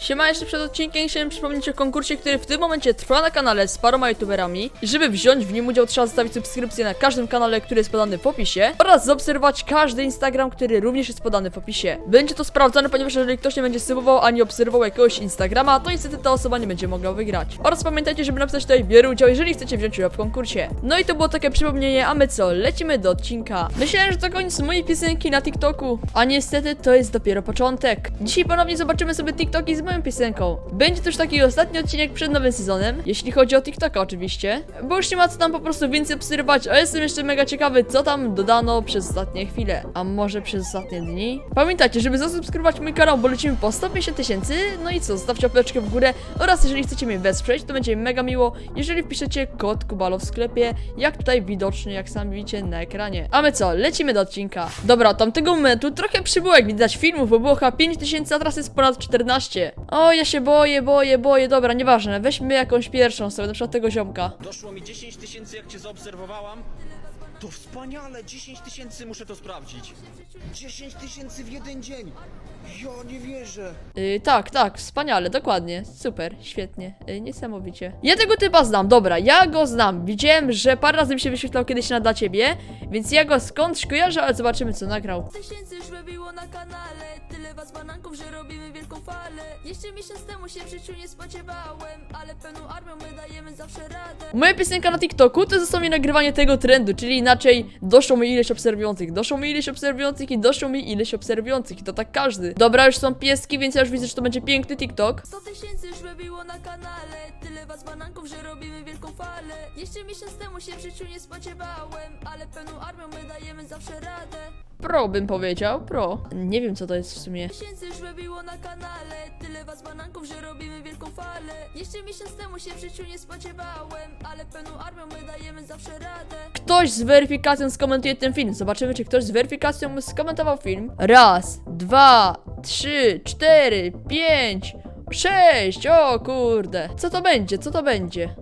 Siema, jeszcze przed odcinkiem chciałem przypomnieć o konkursie, który w tym momencie trwa na kanale z paroma youtuberami. I żeby wziąć w nim udział, trzeba zostawić subskrypcję na każdym kanale, który jest podany w opisie oraz zaobserwować każdy Instagram, który również jest podany w opisie. Będzie to sprawdzane, ponieważ jeżeli ktoś nie będzie subował ani obserwował jakiegoś Instagrama, to niestety ta osoba nie będzie mogła wygrać. Oraz pamiętajcie, żeby napisać tutaj biorę udział, jeżeli chcecie wziąć udział w konkursie. No i to było takie przypomnienie, a my co? Lecimy do odcinka. Myślałem, że to koniec mojej piosenki na TikToku, a niestety to jest dopiero początek. Dzisiaj ponownie zobaczymy sobie TikToki z moją piosenką. Będzie to już taki ostatni odcinek przed nowym sezonem, jeśli chodzi o TikToka oczywiście, bo już nie ma co tam po prostu więcej obserwować, a jestem jeszcze mega ciekawy, co tam dodano przez ostatnie chwile, a może przez ostatnie dni. Pamiętajcie, żeby zasubskrybować mój kanał, bo lecimy po 150 tysięcy, no i co, zostawcie łapeczkę w górę oraz jeżeli chcecie mnie wesprzeć, to będzie mi mega miło, jeżeli wpiszecie kod Kubalo w sklepie, jak tutaj widocznie, jak sami widzicie na ekranie. A my co, lecimy do odcinka. Dobra, tamtego momentu trochę przybyło, jak widać, filmów, bo było chyba 5000, a teraz jest ponad 14. O, ja się boję, boję, boję, dobra, nieważne, weźmy jakąś pierwszą sobie, na przykład tego ziomka. Doszło mi 10 tysięcy, jak cię zaobserwowałam. To wspaniale, 10 tysięcy, muszę to sprawdzić. 10 tysięcy w jeden dzień. Ja nie wierzę. Yy, tak, tak, wspaniale, dokładnie, super, świetnie, yy, niesamowicie. Ja tego typa znam, dobra, ja go znam. Widziałem, że parę razy mi się wyświetlał kiedyś na dla ciebie, więc ja go skądś kojarzę, ale zobaczymy co nagrał. tysięcy już wybiło na kanale Tyle was bananków, że robimy wielką falę Jeszcze miesiąc temu się w życiu nie spodziewałem Ale pełną armią my dajemy zawsze radę Moja piosenka na TikToku to jest dosłownie nagrywanie tego trendu, czyli inaczej doszło mi ileś obserwujących, doszło mi ileś obserwujących i doszło mi ileś obserwujących i to tak każdy. Dobra, już są pieski, więc ja już widzę, że to będzie piękny TikTok. 100 tysięcy już wybiło na kanale. Tyle was bananków, że robimy wielką falę. Jeszcze miesiąc temu się w życiu nie spodziewałem Ale pełną armią my dajemy zawsze radę Pro bym powiedział, pro. Nie wiem co to jest w sumie. tysięcy już wybiło na kanale Tyle was bananków, że robimy wielką falę Jeszcze miesiąc temu się w życiu nie spodziewałem Ale pełną armią my dajemy zawsze radę Ktoś z weryfikacją skomentuje ten film. Zobaczymy, czy ktoś z weryfikacją skomentował film. Raz, dwa, trzy, cztery, pięć, sześć. O kurde. Co to będzie? Co to będzie?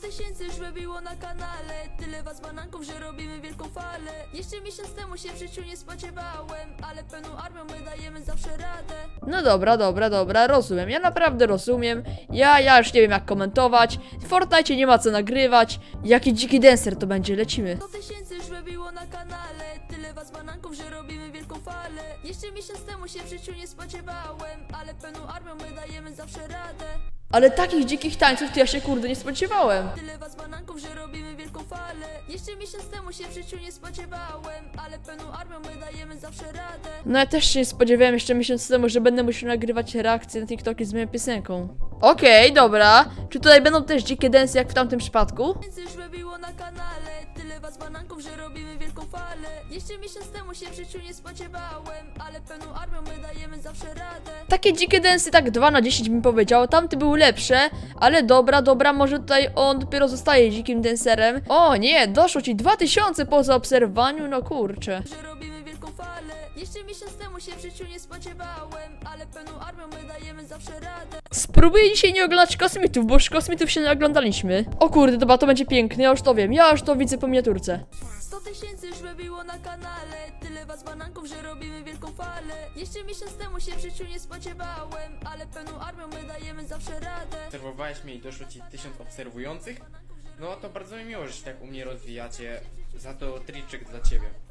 100 tysięcy już wybiło na kanale Tyle was bananków, że robimy wielką falę Jeszcze miesiąc temu się w życiu nie spodziewałem Ale pełną armią my dajemy zawsze radę No dobra, dobra, dobra, rozumiem. Ja naprawdę rozumiem. Ja, ja już nie wiem jak komentować. W Fortnite nie ma co nagrywać. Jaki dziki dancer to będzie, lecimy. 100 tysięcy już wybiło na kanale Tyle was bananków, że robimy wielką falę Jeszcze miesiąc temu się w życiu nie spodziewałem Ale pełną armią my dajemy zawsze radę Ale takich dzikich tańców to ja się kurde nie spodziewałem. Tyle was bananków, że robimy wielką falę Jeszcze miesiąc temu się w życiu nie spodziewałem Ale pełną armią my dajemy zawsze radę No ja też się nie spodziewałem jeszcze miesiąc temu, że będę musiał nagrywać reakcje na TikToki z moją piosenką. Okej, dobra. Czy tutaj będą też dzikie dance jak w tamtym przypadku? tysięcy już wybiło na kanale Was bananków, że robimy wielką falę Jeszcze miesiąc temu się w życiu nie spodziewałem Ale pełną armią my dajemy zawsze radę Takie dzikie densy tak 2 na 10 bym powiedział, tamte były lepsze, ale dobra, dobra, może tutaj on dopiero zostaje dzikim dancerem. O nie, doszło ci 2000 po zaobserwowaniu, no kurczę. Jeszcze miesiąc temu się w życiu nie spodziewałem Ale pełną armią my dajemy zawsze radę Spróbuję dzisiaj nie oglądać kosmitów, bo już kosmitów się nie oglądaliśmy. O kurde, dobra, to będzie piękne, ja już to wiem, ja już to widzę po miniaturce. 100 tysięcy już wybiło na kanale Tyle was bananków, że robimy wielką falę Jeszcze miesiąc temu się w życiu nie spodziewałem Ale pełną armią my dajemy zawsze radę obserwowałeś mnie i doszło ci tysiąc obserwujących, no to bardzo mi miło, że się tak u mnie rozwijacie. Za to triczek dla ciebie.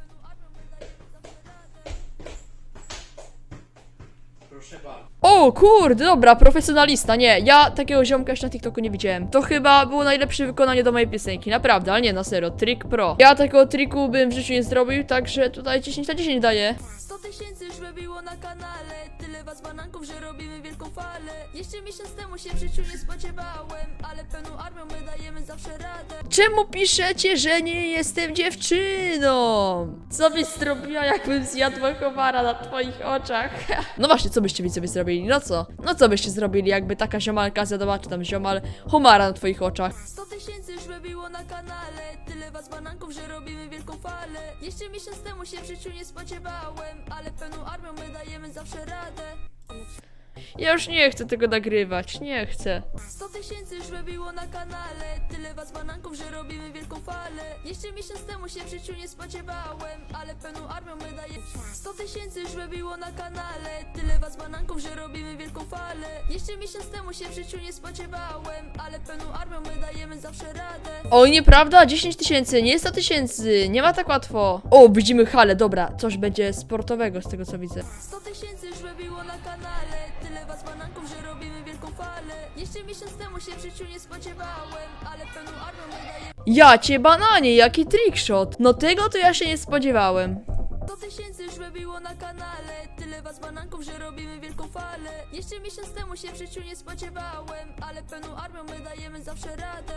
Proszę bardzo. O kurde, dobra, profesjonalista, nie, ja takiego ziomka jeszcze na TikToku nie widziałem. To chyba było najlepsze wykonanie do mojej piosenki, naprawdę, ale nie, na serio, trik pro. Ja takiego triku bym w życiu nie zrobił, także tutaj 10 na 10 daję. 100 tysięcy już wybiło na kanale Tyle was bananków, że robimy wielką falę Jeszcze miesiąc temu się w życiu nie spodziewałem Ale Czemu piszecie, że nie jestem dziewczyną? Co byś zrobiła, jakbym zjadła komara na twoich oczach? No właśnie, co byście mi sobie zrobili? No co? No co byście zrobili, jakby taka ziomalka zjadła, czy tam ziomal, homara na twoich oczach? 100 tysięcy już wybiło na kanale Tyle was bananków, że robimy wielką falę Jeszcze miesiąc temu się w życiu nie spodziewałem Ale pełną armią my dajemy zawsze radę Ja już nie chcę tego nagrywać, nie chcę. 100 tysięcy już wybiło na kanale. Tyle was bananków, że robimy wielką falę. Jeszcze miesiąc temu się w życiu nie spodziewałem Ale pełną armią my dajemy. 100 tysięcy już wybiło na kanale. Tyle was bananków, że robimy wielką falę. Jeszcze miesiąc temu się w życiu nie spodziewałem Ale pełną armią my dajemy zawsze radę. Oj, nieprawda, 10 tysięcy, nie 100 tysięcy, nie ma tak łatwo. O, widzimy halę, dobra, coś będzie sportowego z tego co widzę. 100 tysięcy już wybiło na kanale Bananków, że robimy wielką falę Jeszcze miesiąc temu się w życiu nie spodziewałem Ale pełną armią Ja cię bananie, jaki trickshot. No tego to ja się nie spodziewałem. 100 tysięcy już wybiło na kanale Tyle was bananków, że robimy wielką falę Jeszcze miesiąc temu się w życiu nie spodziewałem Ale pełną armią my dajemy zawsze radę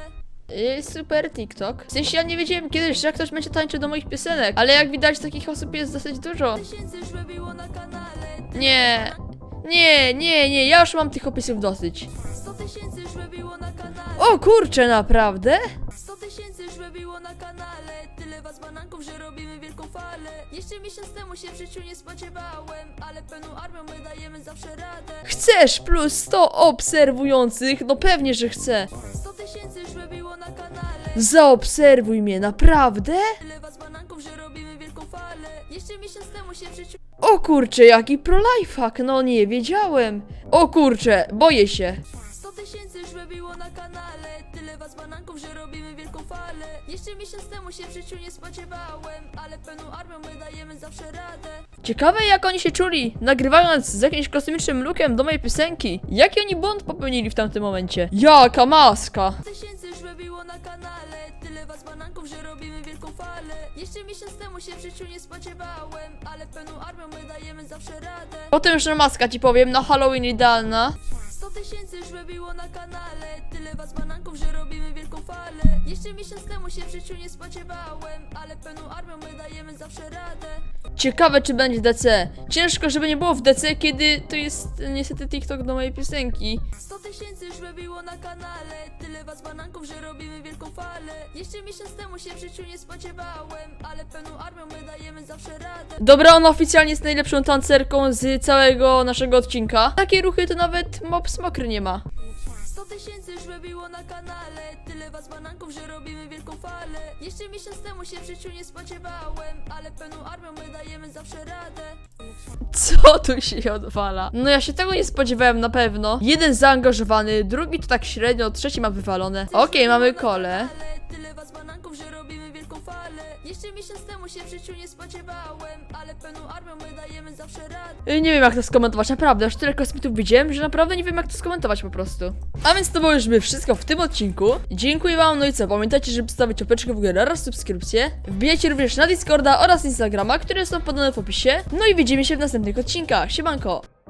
Yy, super TikTok. W sensie ja nie wiedziałem kiedyś, że ktoś będzie tańczył do moich piosenek, ale jak widać takich osób jest dosyć dużo. tysięcy już wybiło na kanale Nie, nie, nie, nie, ja już mam tych opisów dosyć. 100 tysięcy już wybiło na kanale O kurczę, naprawdę? 100 tysięcy już wybiło na kanale Tyle was bananków, że robimy wielką falę Jeszcze miesiąc temu się w życiu nie spodziewałem Ale pełną armią my dajemy zawsze radę Chcesz plus 100 obserwujących? No pewnie, że chcę. 100 tysięcy już wybiło na kanale Zaobserwuj mnie, naprawdę? Tyle was bananków, że robimy Jeszcze miesiąc temu się w życiu O kurczę, jaki prolifehack, no nie wiedziałem. O kurczę, boję się. 100 tysięcy już wybiło na kanale Tyle was bananków, że robimy wielką falę Jeszcze miesiąc temu się w życiu nie spodziewałem Ale pełną armią my dajemy zawsze radę Ciekawe jak oni się czuli, nagrywając z jakimś kosmicznym lookiem do mojej piosenki. Jaki oni błąd popełnili w tamtym momencie? Jaka maska! 100 tysięcy już wybiło na kanale Tyle was bananków, że robimy wielką falę Jeszcze miesiąc temu się w życiu nie spodziewałem Ale pełną armią my dajemy zawsze radę Potem jeszcze maska ci powiem, na Halloween idealna. 100 tysięcy już wybiło na kanale Tyle was bananków, że robimy wielką falę Jeszcze miesiąc temu się w życiu nie spodziewałem Ale pełną armią my dajemy zawsze radę Ciekawe czy będzie DC. Ciężko, żeby nie było w DC, kiedy to jest niestety TikTok do mojej piosenki. 100 tysięcy już wybiło na kanale Tyle was bananków, że robimy wielką falę Jeszcze miesiąc temu się w życiu nie spodziewałem Ale pełną armią my dajemy zawsze radę Dobra, ona oficjalnie jest najlepszą tancerką z całego naszego odcinka. Takie ruchy to nawet Mob Smokry nie ma. 100 tysięcy już wybiło na kanale Tyle was bananków, że robimy wielką falę Jeszcze miesiąc temu się w życiu nie spodziewałem Ale pełną armią my dajemy zawsze radę Co tu się odwala? No ja się tego nie spodziewałem na pewno. Jeden zaangażowany, drugi to tak średnio, trzeci ma wywalone. Okej, mamy kole. Tyle was bananków, że robimy wielką falę Jeszcze miesiąc temu się w życiu nie spodziewałem Ale pełną armią my dajemy zawsze radę Y, Nie wiem jak to skomentować, naprawdę, aż tyle kosmitów widziałem, że naprawdę nie wiem jak to skomentować po prostu. A więc to było już by wszystko w tym odcinku. Dziękuję wam, no i co, pamiętajcie, żeby stawić opeczkę w górę oraz subskrypcję. Wbijajcie również na Discorda oraz Instagrama, które są podane w opisie. No i widzimy się w następnych odcinkach. Siemanko!